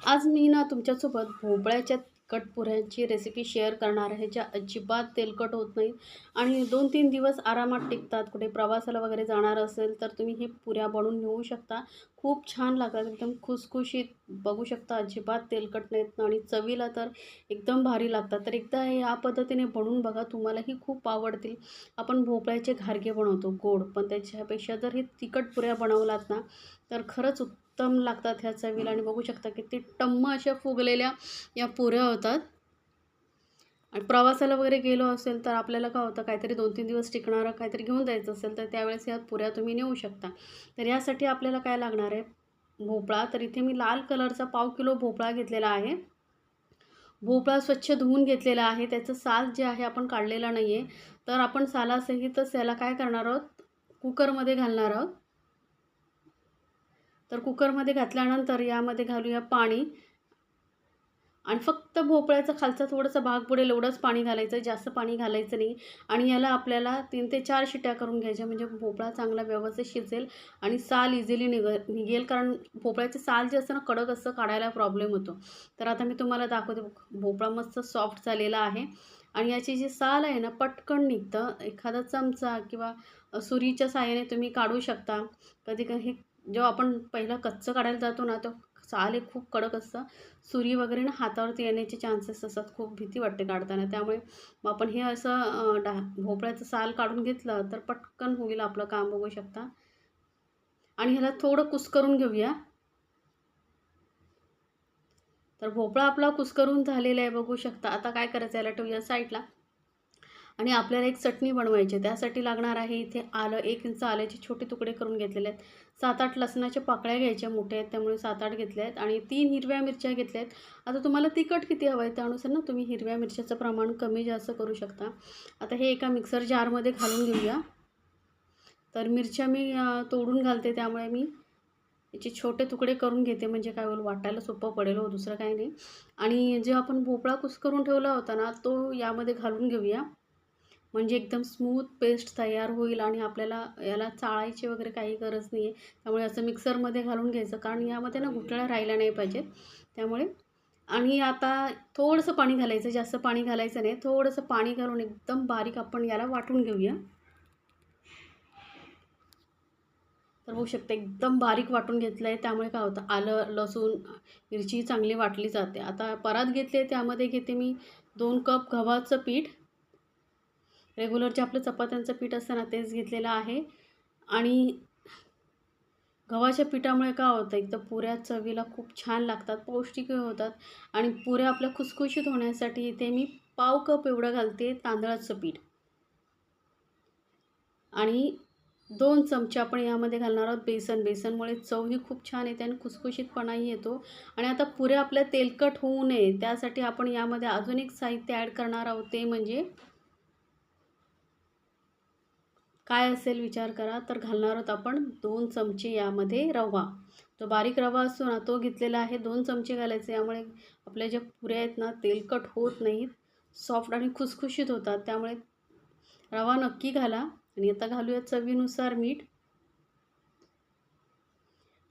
आज मी ना तुमच्यासोबत भोपळ्याच्या कटपुऱ्यांची रेसिपी शेअर करणार आहे ज्या अजिबात तेलकट होत नाहीत. आणि दोन तीन दिवस आरामात टिकतात. कुठे प्रवासाला वगैरे जाणार असेल तर तुम्ही हे पुऱ्या बनवून नेऊ शकता. खूप छान लागतात. एकदम खुसखुशीत बघू शकता. अजिबात तेलकट नाहीत आणि चवीला तर एकदम भारी लागतात. तर एकदा हे या पद्धतीने बनवून बघा. तुम्हालाही खूप आवडतील. आपण भोपळ्याचे घारगे बनवतो गोड. पण त्याच्यापेक्षा जर हे तिखट पुऱ्या बनवलात ना तर खरंच उत्तम लागतात ह्या चवीला. आणि बघू शकता किती टम्म अशा फुगलेल्या या पुऱ्या होतात. आणि प्रवासाला वगैरे गेलो असेल तर आपल्याला काय होतं काहीतरी दोन तीन दिवस टिकणारं काहीतरी घेऊन जायचं असेल तर त्यावेळेस ह्या पुऱ्या तुम्ही नेऊ शकता. तर यासाठी आपल्याला काय लागणार आहे? भोपळा. तर इथे मी लाल कलरचा पाव किलो भोपळा घेतलेला आहे. भोपळा स्वच्छ धुवून घेतलेला आहे. त्याचं साल जे आहे आपण काढलेला नाही आहे तर आपण सालासहितच याला काय करणार आहोत? कुकरमध्ये घालणार आहोत. तर कुकरमध्ये घातल्यानंतर यामध्ये घालूया पाणी. आणि फक्त भोपळ्याचा खालचा थोडासा भाग पुढे एवढंच पाणी घालायचं जास्त पाणी घालायचं नाही. आणि याला आपल्याला तीन ते चार शिट्या करून घ्यायच्या म्हणजे भोपळा चांगला व्यवस्थित शिजेल आणि साल इझिली निघ निघेल. कारण भोपळ्याचे साल जे असतं ना कडक असतं काढायला प्रॉब्लेम होतो. तर आता मी तुम्हाला दाखवते भोपळा मस्त सॉफ्ट झालेला आहे. आणि याची जी साल आहे ना पटकन निघतं. एखादा चमचा किंवा सुरीच्या साहाय्याने तुम्ही काढू शकता. कधी कधी जेव्हा आपण पहिलं कच्चं काढायला जातो ना तो साल हे खूप कडक असतं. सुरी वगैरे ना हातावरती येण्याचे चान्सेस असतात. खूप भीती वाटते काढताना. त्यामुळे मग आपण हे असं डा भोपळ्याचं साल काढून घेतलं तर पटकन होईल आपलं काम बघू शकता. आणि ह्याला थोडं कुस्करून घेऊया. तर भोपळा आपला कुस्करून झालेला आहे बघू शकता. आता काय करायचं याला ठेवूया साईडला. आणि आपल्याला एक चटणी बनवायची आहे. त्यासाठी लागणार आहे इथे आलं एक इंच आल्याचे छोटे तुकडे करून घेतलेले आहेत. सात आठ लसणाच्या पाकळ्या घ्यायच्या मोठ्या आहेत त्यामुळे सात आठ घेतल्या आहेत. आणि तीन हिरव्या मिरच्या घेतल्या आहेत. आता तुम्हाला तिखट किती हवं आहे त्यानुसार ना तुम्ही हिरव्या मिरच्याचं प्रमाण कमी जास्त करू शकता. आता हे एका मिक्सर जारमध्ये घालून घेऊया. तर मिरच्या मी तोडून घालते त्यामुळे मी याचे छोटे तुकडे करून घेते. म्हणजे काय होईल वाटायला सोपं पडेल हो दुसरं काही नाही. आणि जे आपण भोपळा कुस करून ठेवला होता ना तो यामध्ये घालून घेऊया. म्हणजे एकदम स्मूथ पेस्ट तयार होईल आणि आपल्याला याला चाळायची वगैरे काही गरज नाही आहे त्यामुळे असं मिक्सरमध्ये घालून घ्यायचं कारण यामध्ये ना घुटळ्या राहिल्या नाही पाहिजेत. त्यामुळे आणि आता थोडंसं पाणी घालायचं जास्त पाणी घालायचं नाही. थोडंसं पाणी घालून एकदम बारीक आपण याला वाटून घेऊया. तर होऊ शकतं एकदम बारीक वाटून घेतलं आहे त्यामुळे काय होतं आलं लसूण मिरची चांगली वाटली जाते. आता परात घेतली त्यामध्ये घेते मी दोन कप गव्हाचं पीठ. रेग्युलर जे आपलं चपात्यांचं पीठ असतं ना तेच घेतलेलं आहे. आणि गव्हाच्या पिठामुळे काय होतं एक तर पुऱ्या चवीला खूप छान लागतात पौष्टिकही होतात आणि पुऱ्या आपल्या खुसखुशीत होण्यासाठी इथे मी पाव कप एवढं घालते तांदळाचं पीठ. आणि दोन चमचे आपण यामध्ये घालणार आहोत बेसन. बेसनमुळे चवही खूप छान येते आणि खुसखुशीतपणाही येतो. आणि आता पुऱ्या आपल्या तेलकट होऊ नये त्यासाठी आपण यामध्ये अजून एक साहित्य ॲड करणार आहोत ते म्हणजे काय असेल विचार करा तर घालणार आहोत आपण दोन चमचे यामध्ये रवा. जो बारीक रवा असतो ना तो घेतलेला आहे दोन चमचे घालायचे. यामुळे आपल्या ज्या पुऱ्या आहेत ना तेलकट होत नाहीत सॉफ्ट आणि खुसखुशीत होतात. त्यामुळे रवा नक्की घाला. आणि आता घालूया चवीनुसार मीठ.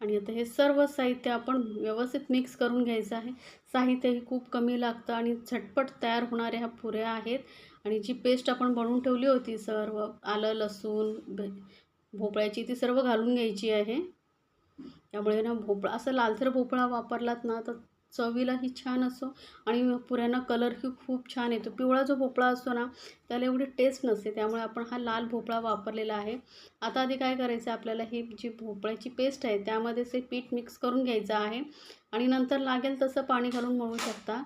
आणि आता हे सर्व साहित्य आपण व्यवस्थित मिक्स करून घ्यायचं आहे. साहित्यही खूप कमी लागतं आणि झटपट तयार होणाऱ्या ह्या पुऱ्या आहेत. आणि जी पेस्ट आपण बनवून ठेवली होती सर्व आलं लसूण भे भोपळ्याची ती सर्व घालून घ्यायची आहे. त्यामुळे ना भोपळा असं लालसर भोपळा वापरलात ना तर चवीलाही छान असो आणि पुऱ्यांना कलरही खूप छान येतो. पिवळा जो भोपळा असतो ना त्याला एवढी टेस्ट नसते त्यामुळे आपण हा लाल भोपळा वापरलेला आहे. आता आधी काय करायचं आपल्याला ही जी भोपळ्याची पेस्ट आहे त्यामध्ये ते पीठ मिक्स करून घ्यायचं आहे. आणि नंतर लागेल तसं पाणी घालून मळू शकता.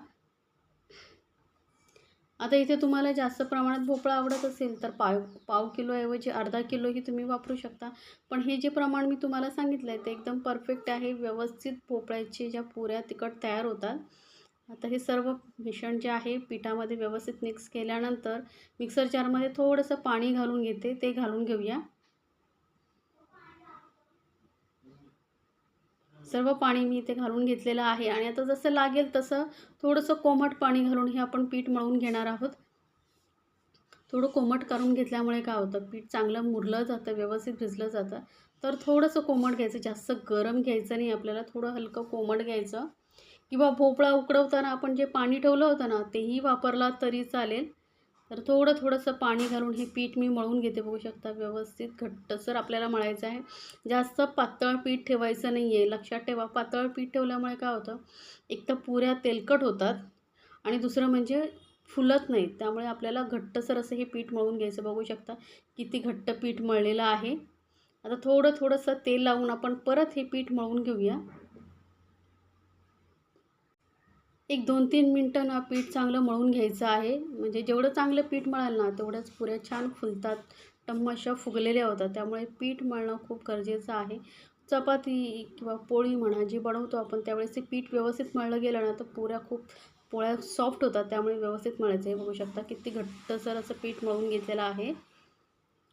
आता इथे तुम्हाला जास्त प्रमाणात भोपळा आवडत असेल तर पाव पाव किलोऐवजी अर्धा किलोही तुम्ही वापरू शकता. पण हे जे प्रमाण मी तुम्हाला सांगितलं आहे ते एकदम परफेक्ट आहे. व्यवस्थित भोपळ्याची ज्या पुऱ्या तिखट तयार होतात. आता हे सर्व मिश्रण जे आहे पिठामध्ये व्यवस्थित मिक्स केल्यानंतर मिक्सर जारमध्ये थोडंसं पाणी घालून घेते. ते घालून घेऊया. सर्व पाणी मी इथे घालून घेतलेलं आहे. आणि आता जसं लागेल तसं थोडंसं कोमट पाणी घालून हे आपण पीठ मळून घेणार आहोत. थोडं कोमट करून घेतल्यामुळे काय होतं पीठ चांगलं मुरलं जातं व्यवस्थित भिजलं जातं. तर थोडंसं कोमट घ्यायचं जास्त गरम घ्यायचं नाही आपल्याला थोडं हलकं कोमट घ्यायचं. किंवा भोपळा उकडवताना आपण जे पाणी ठेवलं होतं ना तेही वापरला तरी चालेल. तर थोडं थोडंसं पाणी घालून हे पीठ मी मळून घेते बघू शकता व्यवस्थित घट्टसर आपल्याला मळायचं आहे. जास्त पातळ पीठ ठेवायचं नाही आहे. लक्षात ठेवा पातळ पीठ ठेवल्यामुळे काय होतं एक तर पुऱ्या तेलकट होतात आणि दुसरं म्हणजे फुलत नाहीत त्यामुळे आपल्याला घट्टसर असं हे पीठ मळून घ्यायचं बघू शकता. किती घट्ट पीठ मळलेलं आहे. आता थोडं थोडंसं तेल लावून आपण परत हे पीठ मळून घेऊया. एक दोन तीन मिनटं ना पीठ चांगलं मळून घ्यायचं आहे. म्हणजे जेवढं चांगलं पीठ मळाल ना तेवढ्याच पुऱ्या छान फुलतात. टम्माशा फुगलेल्या होतात. त्यामुळे पीठ मळणं खूप गरजेचं आहे. चपाती किंवा पोळी म्हणा जी बनवतो आपण त्यावेळेस ते पीठ व्यवस्थित मळलं गेलं ना तर पुऱ्या खूप पोळ्या सॉफ्ट होतात. त्यामुळे व्यवस्थित मळायचं. आहे बघू शकता किती घट्टसर असं पीठ मळून घेतलेलं आहे.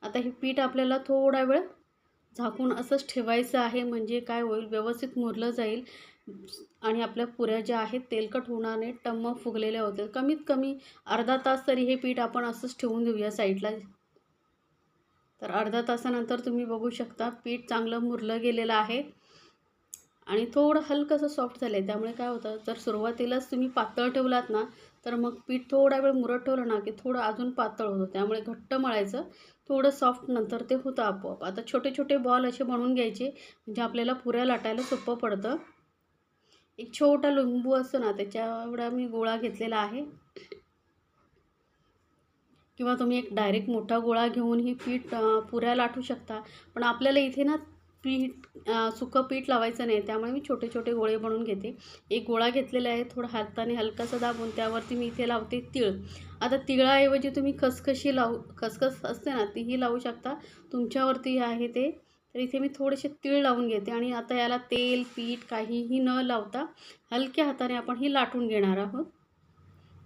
आता हे पीठ आपल्याला थोडा वेळ झाकून असंच ठेवायचं आहे. म्हणजे काय होईल? व्यवस्थित मुरलं जाईल. आणि आपल्या पुऱ्या ज्या आहेत तेलकट होणार नाही टम्म फुगलेल्या होत्या. कमीत कमी अर्धा तास तरी हे पीठ आपण असंच ठेवून देऊया साईडला. तर अर्धा तासानंतर तुम्ही बघू शकता पीठ चांगलं मुरलं गेलेलं आहे. आणि थोडं हलकंसं सॉफ्ट झालं आहे त्यामुळे काय होतं जर सुरुवातीलाच तुम्ही पातळ ठेवलात ना तर मग पीठ थोडा वेळ मुरत ठेवलं ना की थोडं अजून पातळ होतं. त्यामुळे घट्ट मळायचं थोडं सॉफ्ट नंतर ते होतं आपोआप. आता छोटे छोटे बॉल असे बनवून घ्यायचे म्हणजे आपल्याला पुऱ्या लाटायला सोपं पडतं. एक छोटा लिंबू असतो ना त्याच्या एवढा मी गोळा घेतलेला आहे. किंवा तुम्ही एक डायरेक्ट मोठा गोळा घेऊन ही पीठ पुऱ्या लाटू शकता. पण आपल्याला इथे ना पीठ सुकं पीठ लावायचं नाही त्यामुळे मी छोटे छोटे गोळे बनवून घेते. एक गोळा घेतलेला आहे थोडं हाताने हलकासा दाबून त्यावरती मी इथे लावते तिळ. आता तिळाऐवजी तुम्ही खसखशी लावू खसखस असते ना तीही लावू शकता. तुमच्यावरती आहे ते तर इथे मी थोडेसे तीळ लावून घेते आणि आता याला तेल पीठ काहीही न लावता हलक्या हाताने आपण ही लाटून घेणार आहोत.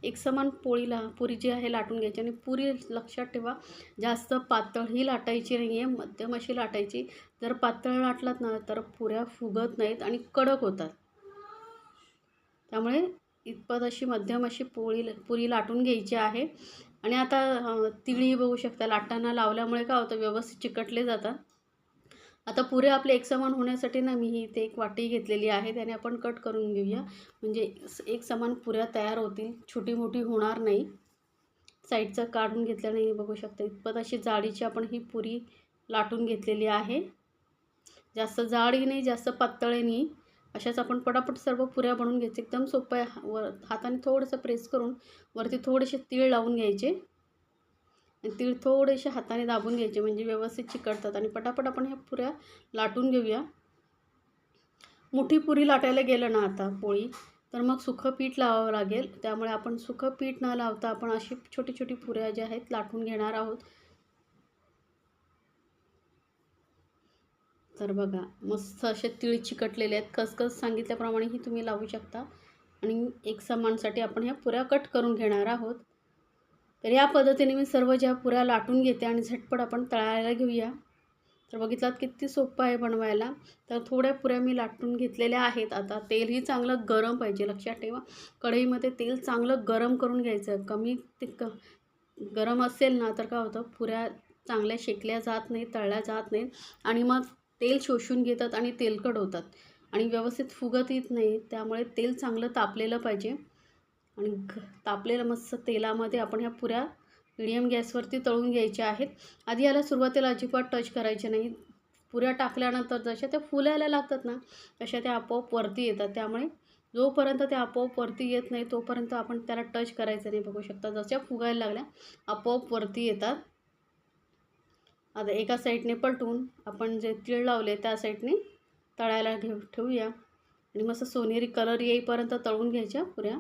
एक समान पोळीला पुरी जी आहे लाटून घ्यायची आणि पुरी लक्षात ठेवा जास्त पातळ ही लाटायची नाही आहे मध्यम अशी लाटायची. जर पातळ लाटलात ना तर पुऱ्या फुगत नाहीत आणि कडक होतात. त्यामुळे इतपत अशी मध्यम अशी पोळी पुरी लाटून घ्यायची आहे. आणि आता तिळी बघू शकता लाटांना लावल्यामुळे काय होतं व्यवस्थित चिकटले जातात. आता पुरे आपले एकसमान होण्यासाठी ना मी ही इथे एक वाटी घेतलेली आहे त्याने आपण कट करून घेऊया. म्हणजे एक समान पुऱ्या तयार होतील. छोटी मोठी होणार नाही. साईडचं काढून घेतल्याने नाही बघू शकता इतपत अशी जाडीची आपण ही पुरी लाटून घेतलेली आहे. जास्त जाडही नाही जास्त पातळही नाही. अशाच आपण पटापट सर्व पुऱ्या बनवून घ्यायचे. एकदम सोपं आहे वर हाताने थोडंसं प्रेस करून वरती थोडेसे तीळ लावून घ्यायचे. आणि तीळ थोडेसे हाताने दाबून घ्यायचे म्हणजे व्यवस्थित चिकटतात. आणि पटापट आपण ह्या पुऱ्या लाटून घेऊया. मोठी पुरी लाटायला गेलं ना आता पोळी तर मग सुखं पीठ लावावं लागेल. त्यामुळे आपण सुखं पीठ न लावता आपण अशी छोटी छोटी पुऱ्या ज्या आहेत लाटून घेणार आहोत. तर बघा मस्त असे तीळ चिकटलेले आहेत. खसखस सांगितल्याप्रमाणे ही तुम्ही लावू शकता. आणि एक समानसाठी आपण ह्या पुऱ्या कट करून घेणार आहोत. तर या पद्धतीने मी सर्व ज्या पुऱ्या लाटून घेते आणि झटपट आपण तळायला घेऊया. तर बघितलात किती सोपं आहे बनवायला. तर थोड्या पुऱ्या मी लाटून घेतलेल्या आहेत. आता तेलही चांगलं गरम पाहिजे. लक्षात ठेवा कढईमध्ये तेल चांगलं गरम करून घ्यायचं कमी ते क गरम असेल ना तर काय होतं? पुऱ्या चांगल्या शेकल्या जात नाहीत तळल्या जात नाहीत आणि मग तेल शोषून घेतात आणि तेलकट होतात आणि व्यवस्थित फुगत येत नाही. त्यामुळे तेल चांगलं तापलेलं पाहिजे. आणि घ तापलेलं मस्त तेलामध्ये आपण ह्या पुऱ्या मिडियम गॅसवरती तळून घ्यायच्या आहेत. आधी याला सुरुवातीला अजिबात टच करायचे नाही. पुऱ्या टाकल्यानंतर जशा त्या फुलायला लागतात ना तशा त्या आपोआप वरती येतात. त्यामुळे जोपर्यंत त्या आपोआप वरती येत नाही तोपर्यंत आपण त्याला टच करायचं नाही बघू शकता. जशा फुगायला लागल्या आपोआप वरती येतात. आता एका साईडने पलटून आपण जे तीळ लावले त्या साईडने तळायला घेऊ ठेवूया. आणि मस्त सोनेरी कलर येईपर्यंत तळून घ्यायच्या पुऱ्या.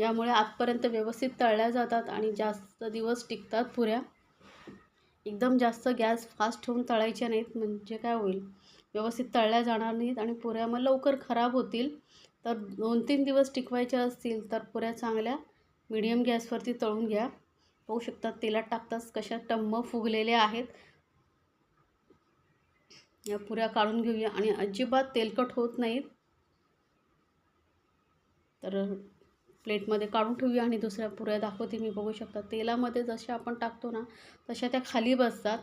यामुळे आतपर्यंत व्यवस्थित तळल्या जातात आणि जास्त दिवस टिकतात पुऱ्या. एकदम जास्त गॅस फास्ट ठेवून तळायच्या नाहीत म्हणजे काय होईल? व्यवस्थित तळल्या जाणार नाहीत आणि पुऱ्या मग लवकर खराब होतील. तर दोन तीन दिवस टिकवायच्या असतील तर पुऱ्या चांगल्या मीडियम गॅसवरती तळून घ्या. पाहू शकतात तेलात टाकताच कशा टम्म फुगलेल्या आहेत. या पुऱ्या काढून घेऊया आणि अजिबात तेलकट होत नाहीत. तर प्लेटमध्ये काढून ठेवूया आणि दुसऱ्या पुऱ्या दाखवते मी बघू शकता. तेलामध्ये जशा आपण टाकतो ना तशा त्या खाली बसतात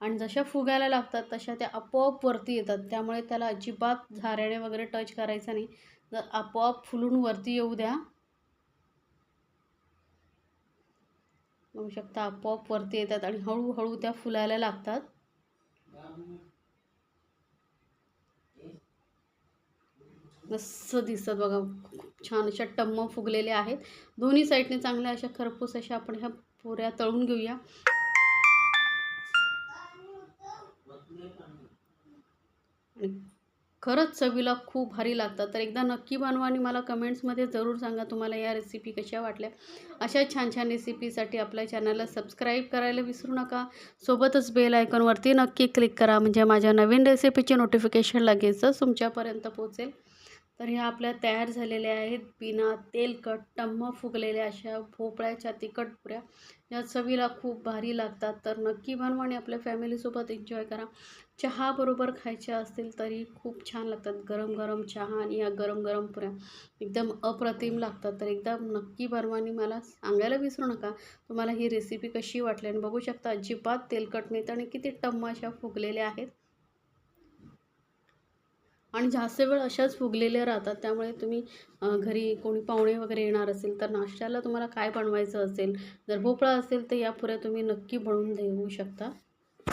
आणि जशा फुगायला लागतात तशा त्या आपोआप वरती येतात. त्यामुळे त्याला अजिबात झाऱ्याने वगैरे टच करायचा नाही. जर आपोआप फुलून वरती येऊ द्या. बघू शकता आपोआप वरती येतात आणि हळूहळू त्या फुलायला लागतात. मस्त दिसतात बघा. छान अशा टम्म फुगलेले आहेत. दोन्ही साईडने चांगल्या अशा खरपूस अशा आपण ह्या पुऱ्या तळून घेऊया. आणि खरंच चवीला खूप भारी लागतात. तर एकदा नक्की बनवा आणि मला कमेंट्समध्ये जरूर सांगा तुम्हाला या रेसिपी कशा वाटल्या. अशा छान छान रेसिपीसाठी आपल्या चॅनलला सबस्क्राईब करायला विसरू नका. सोबतच बेल आयकॉनवरती नक्की क्लिक करा. म्हणजे माझ्या नवीन रेसिपीचे नोटिफिकेशन लगेचच तुमच्यापर्यंत पोहोचेल. तर ह्या आपल्या तयार झालेल्या आहेत. बिना तेलकट टम्म फुगलेल्या अशा भोपळ्याच्या तिखट पुऱ्या. या चवीला खूप भारी लागतात. तर नक्की बनवा आणि आपल्या फॅमिलीसोबत एन्जॉय करा. चहाबरोबर खायच्या असतील तरी खूप छान लागतात. गरम गरम चहा आणि या गरम गरम पुऱ्या. एकदम अप्रतिम लागतात. तर एकदम नक्की बनवा आणि मला सांगायला विसरू नका. तुम्हाला ही रेसिपी कशी वाटली आणि बघू शकता अजिबात तेलकट नाहीत आणि किती टम्म अशा फुगलेल्या आहेत. आणि जास्त वेळ अशाच फुगलेल्या राहतात त्यामुळे तुम्ही घरी कोणी पाहुणे वगैरे येणार असेल तर नाश्त्याला तुम्हाला काय बनवायचं असेल जर भोपळा असेल तर या पुऱ्या तुम्ही नक्की बनवून देऊ शकता.